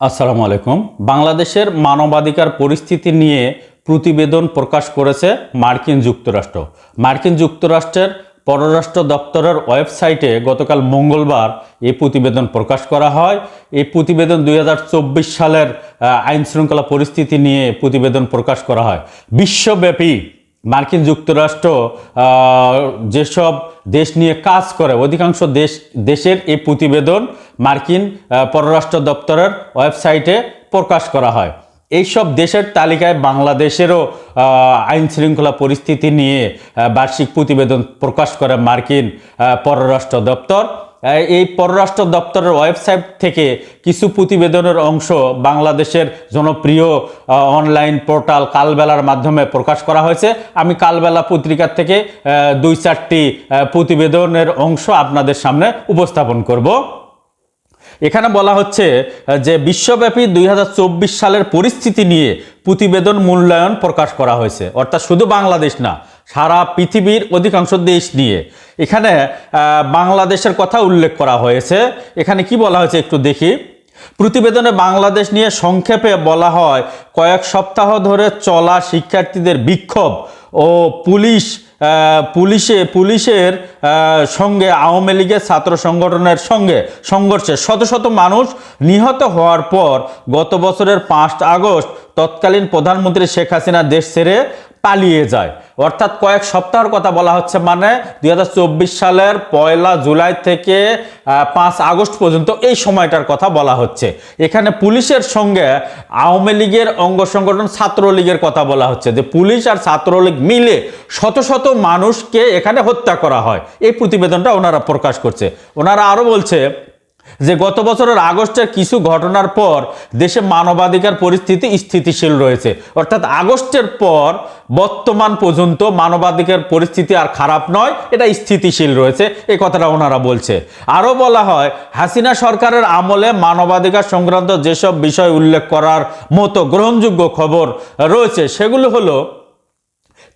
আসসালামু আলাইকুম। বাংলাদেশের মানবাধিকার পরিস্থিতি নিয়ে প্রতিবেদন প্রকাশ করেছে মার্কিন যুক্তরাষ্ট্র। মার্কিন যুক্তরাষ্ট্রের পররাষ্ট্র দপ্তরের ওয়েবসাইটে গতকাল মঙ্গলবার এই প্রতিবেদন প্রকাশ করা হয়। এই প্রতিবেদন দুই হাজার চব্বিশ সালের আহ, আইন শৃঙ্খলা পরিস্থিতি নিয়ে প্রতিবেদন প্রকাশ করা হয়। বিশ্বব্যাপী মার্কিন যুক্তরাষ্ট্র যেসব দেশ নিয়ে কাজ করে, অধিকাংশ দেশ, দেশের এই প্রতিবেদন মার্কিন পররাষ্ট্র দপ্তরের ওয়েবসাইটে প্রকাশ করা হয়। এইসব দেশের তালিকায় বাংলাদেশেরও আইন শৃঙ্খলা পরিস্থিতি নিয়ে বার্ষিক প্রতিবেদন প্রকাশ করে মার্কিন পররাষ্ট্র দপ্তর। এই পররাষ্ট্র দপ্তরের ওয়েবসাইট থেকে কিছু প্রতিবেদনের অংশ বাংলাদেশের জনপ্রিয় অনলাইন পোর্টাল কালবেলার মাধ্যমে প্রকাশ করা হয়েছে। আমি কালবেলা পত্রিকার থেকে দুই চারটি প্রতিবেদনের অংশ আপনাদের সামনে উপস্থাপন করব। এখানে বলা হচ্ছে যে বিশ্বব্যাপী দুই হাজার চব্বিশ সালের পরিস্থিতি নিয়ে প্রতিবেদন মূল্যায়ন প্রকাশ করা হয়েছে। অর্থাৎ শুধু বাংলাদেশ না সারা পৃথিবীর অধিকাংশ দেশ নিয়ে এখানে বাংলাদেশের কথা উল্লেখ করা হয়েছে। এখানে কি বলা হয়েছে একটু দেখি। প্রতিবেদনে বাংলাদেশ নিয়ে সংক্ষেপে বলা হয়, কয়েক সপ্তাহ ধরে চলা শিক্ষার্থীদের বিক্ষোভ ও পুলিশ পুলিশে, পুলিশের সঙ্গে আওয়ামী লীগের ছাত্র সংগঠনের সঙ্গে সংঘর্ষে শত শত মানুষ নিহত হওয়ার পর গত বছরের পাঁচ আগস্ট তৎকালীন প্রধানমন্ত্রী শেখ হাসিনা দেশ ছেড়ে পালিয়ে যায়। অর্থাৎ কয়েক সপ্তাহের কথা বলা হচ্ছে মানে দু হাজার চব্বিশ সালের পয়লা জুলাই থেকে পাঁচ আগস্ট পর্যন্ত এই সময়টার কথা বলা হচ্ছে। এখানে পুলিশের সঙ্গে আওয়ামী লীগের অঙ্গ সংগঠন ছাত্রলীগের কথা বলা হচ্ছে যে পুলিশ আর ছাত্রলীগ মিলে শত শত মানুষকে এখানে হত্যা করা হয়। এই প্রতিবেদনটা ওনারা প্রকাশ করছে। ওনারা আরও বলছে যে গত বছরের আগস্টের কিছু ঘটনার পর দেশে মানবাধিকার পরিস্থিতি স্থিতিশীল রয়েছে। অর্থাৎ আগস্টের পর বর্তমান পর্যন্ত মানবাধিকার পরিস্থিতি আর খারাপ নয়, এটা স্থিতিশীল রয়েছে এই কথাটা ওনারা বলছে। আরও বলা হয়, হাসিনা সরকারের আমলে মানবাধিকার সংক্রান্ত যেসব বিষয় উল্লেখ করার মতো গ্রহণযোগ্য খবর রয়েছে, সেগুলো হলো,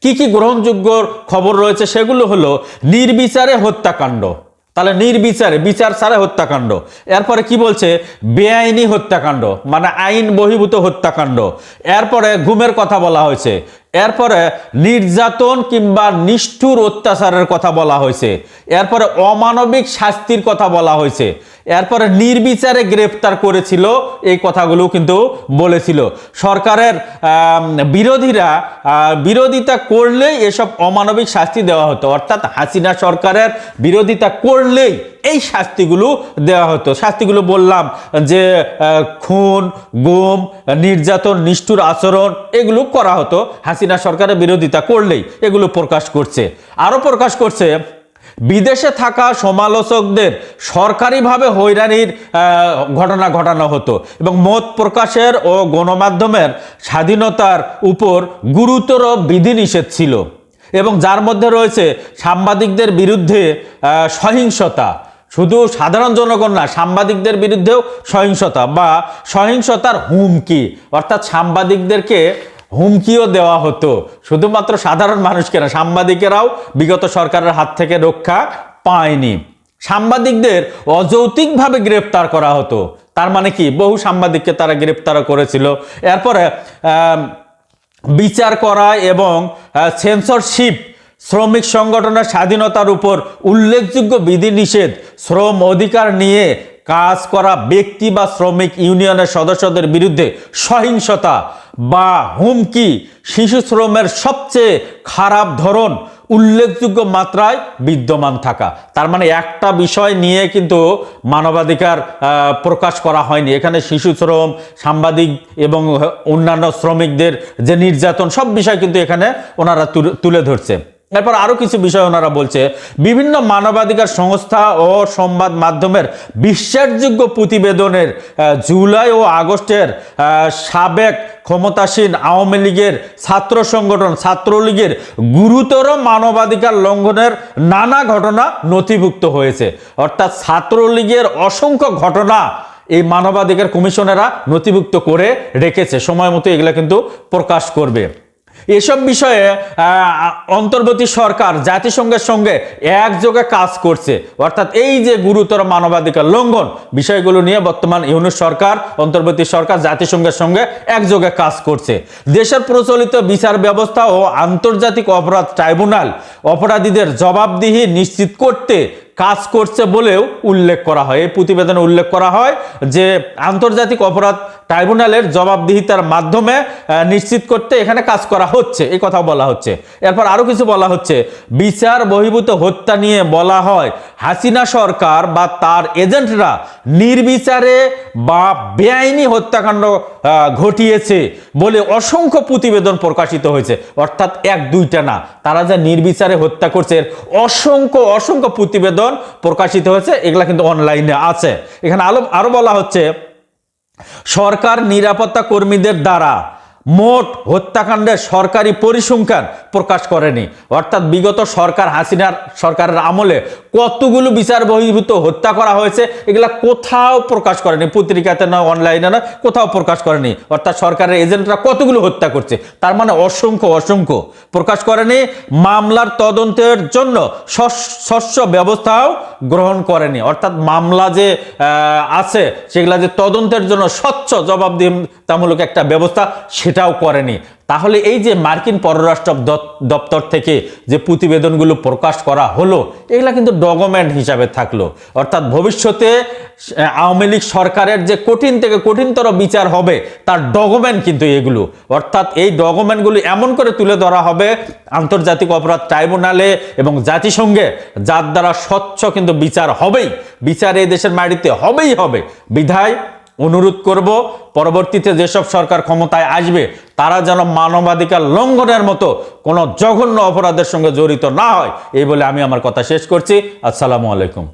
কি কি গ্রহণযোগ্য খবর রয়েছে সেগুলো হলো, নির্বিচারে হত্যাকাণ্ড। তাহলে নির্বিচারে, বিচার ছাড়া হত্যাকাণ্ড। এরপরে কি বলছে? বেআইনি হত্যাকাণ্ড মানে আইন বহিভূত হত্যাকাণ্ড। এরপরে ঘুমের কথা বলা হয়েছে। এরপরে নির্যাতন কিংবা নিষ্ঠুর অত্যাচারের কথা বলা হয়েছে। এরপরে অমানবিক শাস্তির কথা বলা হয়েছে। এরপরে নির্বিচারে গ্রেফতার করেছিল, এই কথাগুলো কিন্তু বলেছিল। সরকারের বিরোধীরা বিরোধিতা করলেই এসব অমানবিক শাস্তি দেওয়া হতো। অর্থাৎ হাসিনা সরকারের বিরোধিতা করলেই এই শাস্তিগুলো দেওয়া হতো। শাস্তিগুলো বললাম যে খুন, গুম, নির্যাতন, নিষ্ঠুর আচরণ, এগুলো করা হতো। হাসিনা সরকারের বিরোধিতা করলেই এগুলো প্রকাশ করছে। আরও প্রকাশ করছে বিদেশে থাকা সমালোচকদের সরকারিভাবে হয়রানির ঘটনা ঘটানো হতো এবং মত প্রকাশের ও গণমাধ্যমের স্বাধীনতার উপর গুরুতর বিধিনিষেধ ছিল এবং যার মধ্যে রয়েছে সাংবাদিকদের বিরুদ্ধে সহিংসতা। শুধু সাধারণ জনগণ না, সাংবাদিকদের বিরুদ্ধেও সহিংসতা বা সহিংসতার হুমকি। অর্থাৎ সাংবাদিকদেরকে হুমকিও দেওয়া হতো। শুধুমাত্র সাধারণ মানুষকে না সাংবাদিকেরাও বিগত সরকারের হাত থেকে রক্ষা পায়নি। সাংবাদিকদের অযৌক্তিকভাবে গ্রেপ্তার করা হতো। তার মানে কি? বহু সাংবাদিককে তারা গ্রেপ্তার করেছিল। এরপরে বিচার করা এবং সেন্সরশিপ শ্রমিক সংগঠনের স্বাধীনতার উপর উল্লেখযোগ্য বিধিনিষেধ, শ্রম অধিকার নিয়ে কাজ করা ব্যক্তি বা শ্রমিক ইউনিয়নের সদস্যদের বিরুদ্ধে সহিংসতা বা হুমকি শিশু শ্রমের সবচেয়ে খারাপ ধরন উল্লেখযোগ্য মাত্রায় বিদ্যমান থাকা। তার মানে একটা বিষয় নিয়ে কিন্তু মানবাধিকার প্রকাশ করা হয়নি। এখানে শিশু শ্রম, সাংবাদিক এবং অন্যান্য শ্রমিকদের যে নির্যাতন, সব বিষয় কিন্তু এখানে ওনারা তুলে- ধরছে। এরপর আরও কিছু বিষয় ওনারা বলছে, বিভিন্ন মানবাধিকার সংস্থা ও সংবাদ মাধ্যমের বিশ্বাসযোগ্য প্রতিবেদনের জুলাই ও আগস্টের সাবেক ক্ষমতাসীন আওয়ামী লীগের ছাত্র সংগঠন, ছাত্রলীগের গুরুতর মানবাধিকার লঙ্ঘনের নানা ঘটনা নথিভুক্ত হয়েছে। অর্থাৎ ছাত্রলীগের অসংখ্য ঘটনা এই মানবাধিকার কমিশনেরা নথিভুক্ত করে রেখেছে। সময় মতো এগুলা কিন্তু প্রকাশ করবে। এসব বিষয়ে অন্তর্বর্তী সরকার জাতিসংঘের সঙ্গে একযোগে কাজ করছে। অর্থাৎ এই যে গুরুতর মানবাধিকার লঙ্ঘন, বিষয়গুলো নিয়ে বর্তমান ইউনুস সরকার, অন্তর্বর্তী সরকার জাতিসংঘের সঙ্গে একযোগে কাজ করছে। দেশের প্রচলিত বিচার ব্যবস্থা ও আন্তর্জাতিক অপরাধ ট্রাইব্যুনাল অপরাধীদের জবাবদিহি নিশ্চিত করতে কাজ করছে বলেও উল্লেখ করা হয়। এই প্রতিবেদনে উল্লেখ করা হয় যে, আন্তর্জাতিক অপরাধ ট্রাইব্যুনালের জবাবদিহিতার মাধ্যমে নিশ্চিত করতে এখানে কাজ করা হচ্ছে। এই কথা বলা হচ্ছে। এরপর আরও কিছু বলা হচ্ছে। বিচার বহির্ভূত হত্যা নিয়ে বলা হয়, হাসিনা সরকার বা তার এজেন্টরা নির্বিচারে বা বেআইনি হত্যাকাণ্ড ঘটিয়েছে বলে অসংখ্য প্রতিবেদন প্রকাশিত হয়েছে। অর্থাৎ এক দুইটা না। তারা যা নির্বিচারে হত্যা করছে। এর অসংখ্য অসংখ্য প্রতিবেদন প্রকাশিত হয়েছে। এগুলা কিন্তু অনলাইনে আছে। এখানে আলো, আরও বলা হচ্ছে, সরকার নিরাপত্তা কর্মীদের দ্বারা মোট হত্যাকাণ্ডের সরকারি পরিসংখ্যান প্রকাশ করেনি। অর্থাৎ বিগত সরকার হাসিনার, সরকারের আমলে কতগুলো বিচার বহির্ভূত হত্যা করা হয়েছে, এগুলা কোথাও প্রকাশ করেনি। পত্রিকাতে নয়, অনলাইনে নয়, কোথাও প্রকাশ করেনি। অর্থাৎ সরকারের এজেন্টরা কতগুলো হত্যা করছে? তার মানে অসংখ্য অসংখ্য। প্রকাশ করেনি, মামলার তদন্তের জন্য শস- শস্য ব্যবস্থাও গ্রহণ করেনি। অর্থাৎ মামলা যে আছে, সেগুলা যে তদন্তের জন্য স্বচ্ছ, জবাবদিহিতামূলক একটা ব্যবস্থা, সেটাও করেনি। তাহলে এই যে মার্কিন পররাষ্ট্র দপ- দপ্তর থেকে যে প্রতিবেদনগুলো প্রকাশ করা হলো, এগুলা কিন্তু ডকুমেন্ট হিসাবে থাকল। অর্থাৎ ভবিষ্যতে আওয়ামী লীগ সরকারের যে কঠিন থেকে কঠিনতর বিচার হবে, তার ডকুমেন্ট কিন্তু এগুলো। অর্থাৎ এই ডকুমেন্টগুলো এমন করে তুলে ধরা হবে, আন্তর্জাতিক অপরাধ ট্রাইব্যুনালে এবং জাতিসংঘে, যার দ্বারা স্বচ্ছ কিন্তু বিচার হবেই। বিচার এই দেশের মাটিতে হবেই হবে। বিধায় অনুরোধ করব, পরবর্তীতে যেসব সরকার ক্ষমতায় আসবে তারা যেন মানবাধিকার লঙ্ঘনের মতো কোনো জঘন্য অপরাধের সঙ্গে জড়িত না হয়। এই বলে আমি আমার কথা শেষ করছি। আসসালামু আলাইকুম।